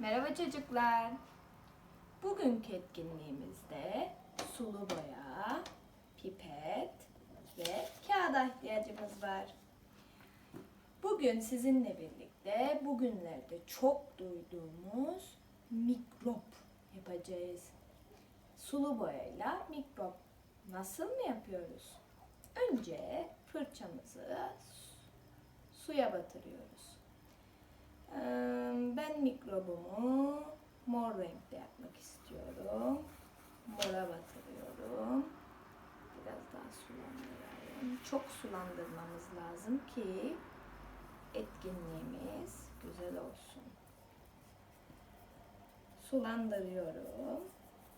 Merhaba çocuklar. Bugünkü etkinliğimizde sulu boya, pipet ve kağıda ihtiyacımız var. Bugün sizinle birlikte bugünlerde çok duyduğumuz mikrop yapacağız. Sulu boyayla mikrop nasıl mı yapıyoruz? Önce fırçamızı suya batırıyoruz. Ee, mikrobumu mor renkte yapmak istiyorum. Mora batırıyorum. Biraz daha sulandırayım. Çok sulandırmamız lazım ki etkinliğimiz güzel olsun. Sulandırıyorum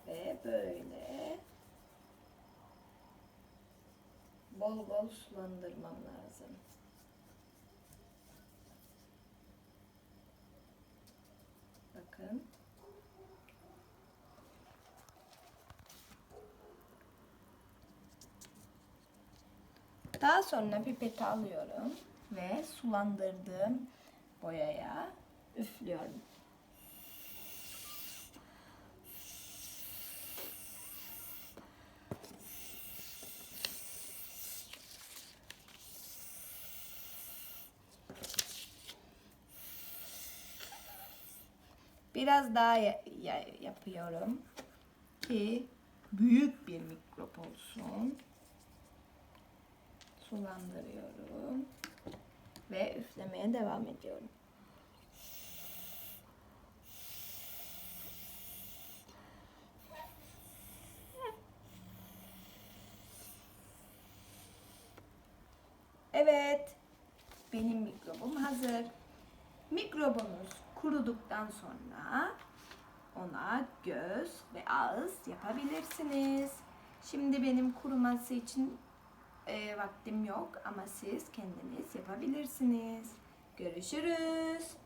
ve böyle bol bol sulandırmam lazım. Bakın. Daha sonra pipeti alıyorum ve sulandırdığım boyaya üflüyorum. Biraz daha ya- ya- yapıyorum ki büyük bir mikrop olsun. Sulandırıyorum ve üflemeye devam ediyorum. Evet, benim mikrobum hazır. Mikrobunuz kuruduktan sonra ona göz ve ağız yapabilirsiniz. Şimdi benim kuruması için e, vaktim yok ama siz kendiniz yapabilirsiniz. Görüşürüz.